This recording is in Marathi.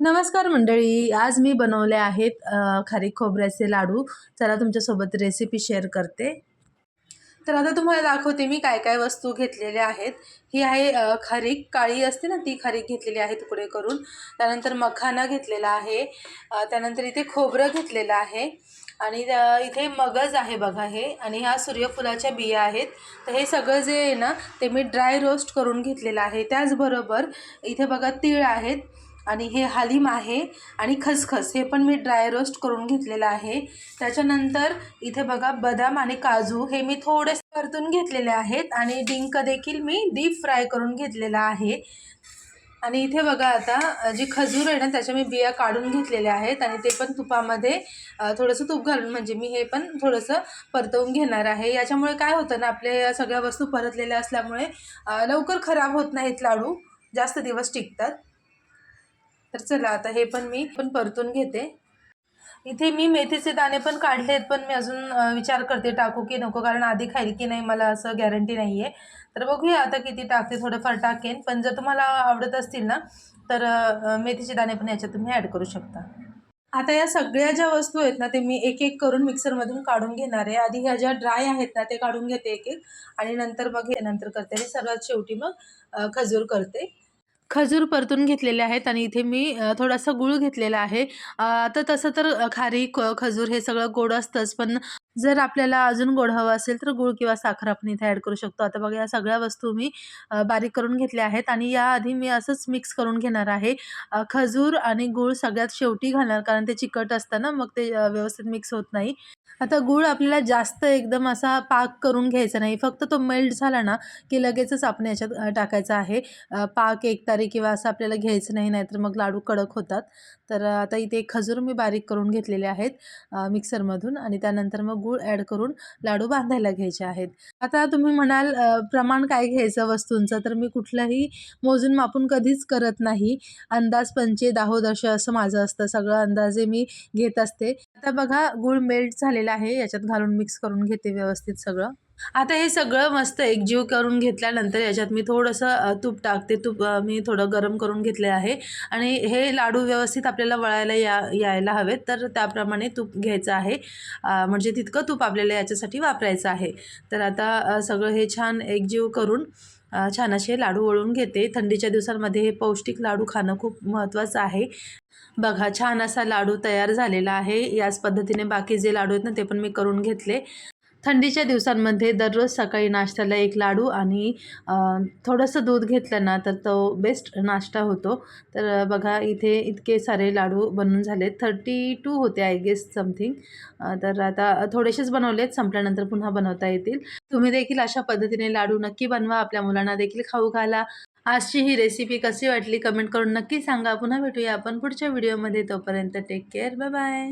नमस्कार मंडळी आज मी बनवले आहेत खारीक खोबऱ्याचे लाडू. चला तुमच्यासोबत रेसिपी शेअर करते. तर आता तुम्हाला दाखवते मी काय काय वस्तू घेतलेल्या आहेत. ही आहे खारीक काळी असते ना ती खारीक घेतलेली आहे तुकडे करून. त्यानंतर मखाना घेतलेला आहे. त्यानंतर इथे खोबरं घेतलेलं आहे. आणि इथे मगज आहे बघा हे. आणि ह्या सूर्यफुलाच्या बिया आहेत. तर हे सगळं जे आहे ना ते मी ड्राय रोस्ट करून घेतलेलं आहे. त्याचबरोबर इथे बघा तीळ आहेत. आणि हे हालीम आहे आणि खसखस हे पण मी ड्राय रोस्ट करून घेतलेलं आहे. त्याच्यानंतर इथे बघा बदाम आणि काजू हे मी थोडे परतून घेतलेले आहेत आणि डिंक देखील मी डीप फ्राय करून घेतलेला आहे. आणि इथे बघा आता जी खजूर आहे ना त्याच्या मी बिया काढून घेतलेल्या आहेत आणि ते पण तुपामध्ये थोडंसं तूप घालून म्हणजे मी हे पण थोडंसं परतवून घेणार आहे. याच्यामुळे काय होतं ना आपल्या या सगळ्या वस्तू परतलेल्या असल्यामुळे लवकर खराब होत नाहीत लाडू जास्त दिवस टिकतात. तर चला आता हे पण मी पण परतून घेते. इथे मी मेथीचे दाणे पण काढले आहेत पण मी अजून विचार करते टाकू की नको कारण आधी खाईल की नाही मला असं गॅरंटी नाही आहे तर बघूया आता किती टाकते थोडंफार टाकेन. पण जर तुम्हाला आवडत असतील ना तर मेथीचे दाणे पण याच्यात तुम्ही ॲड करू शकता. आता या सगळ्या ज्या वस्तू आहेत ना ते मी एक एक करून मिक्सरमधून काढून घेणार आहे. आधी ह्या ज्या ड्राय आहेत ना ते काढून घेते एक एक आणि नंतर मग हे नंतर करते. आणि सर्वात शेवटी मग खजूर करते. खजूर परतून घेतलेले आहेत आणि इथे मी थोडासा गूळ घेतलेला आहे. आता तसं तर खारी खजूर हे सगळं गोड असतंच पण जर आपल्याला अजून गोड हवं असेल तर गूळ किंवा साखर आपण इथे ॲड करू शकतो. आता बघा या सगळ्या वस्तू मी बारीक करून घेतल्या आहेत आणि याआधी मी असंच मिक्स करून घेणार आहे. खजूर आणि गूळ सगळ्यात शेवटी घालणार कारण ते चिकट असतं ना मग ते व्यवस्थित मिक्स होत नाही. आता गूळ आपल्याला जास्त एकदम असा पाक करून घ्यायचा नाही. फक्त तो मेल्ट झाला ना की लगेचच आपण याच्यात टाकायचा आहे. पाक एकता एकतारी किंवा असं आपल्याला घ्यायचं नाही नाहीतर मग लाडू कडक होतात. तर आता इथे खजूर मी बारीक करून घेतलेले आहेत मिक्सरमधून आणि त्यानंतर मग गूळ ॲड करून लाडू बांधायला घ्यायचे आहेत. आता तुम्ही म्हणाल प्रमाण काय घ्यायचं वस्तूंचं? तर मी कुठलंही मोजून मापून कधीच करत नाही. अंदाज पंचे दाहोदश असं माझं असतं. सगळं अंदाजे मी घेत असते. आता बघा गूळ मेल्ट झालेला आहे. याच्यात घालून मिक्स करून घेते व्यवस्थित सगळं. आता हे सगळं मस्त एकजीव करून घेतल्यानंतर याच्यात मी थोडंसं तूप टाकते. तूप मी थोडं गरम करून घेतले आहे. आणि हे लाडू व्यवस्थित आपल्याला वळायला या यायला हवेत. तर त्याप्रमाणे तूप घ्यायचं आहे. म्हणजे तितकं तूप आपल्याला याच्यासाठी वापरायचं आहे. तर आता सगळं हे छान एकजीव करून छान असे लाडू वळून घेते. थंडीच्या दिवसांमध्ये हे पौष्टिक लाडू खाणं खूप महत्त्वाचं आहे. बघा छान असा लाडू तयार झालेला आहे. याच पद्धतीने बाकी जे लाडू आहेत ना ते पण मी करून घेतले. थंडीच्या दिवसांमध्ये दररोज सकाळी नाश्त्याला एक लाडू आणि थोडंसं दूध घेतलं ना तर तो बेस्ट नाश्ता होतो. तर बघा इथे इतके सारे लाडू बनून झाले थर्टी टू होते आय गेस समथिंग तर आता थोडेसेच बनवलेत संपल्यानंतर पुन्हा बनवता येतील. तुम्ही देखील अशा पद्धतीने लाडू नक्की बनवा आपल्या मुलांना देखील खाऊ घाला. आजची ही रेसिपी कशी वाटली कमेंट करून नक्की सांगा. पुन्हा भेटूया आपण पुढच्या व्हिडिओमध्ये तोपर्यंत टेक केअर बाय बाय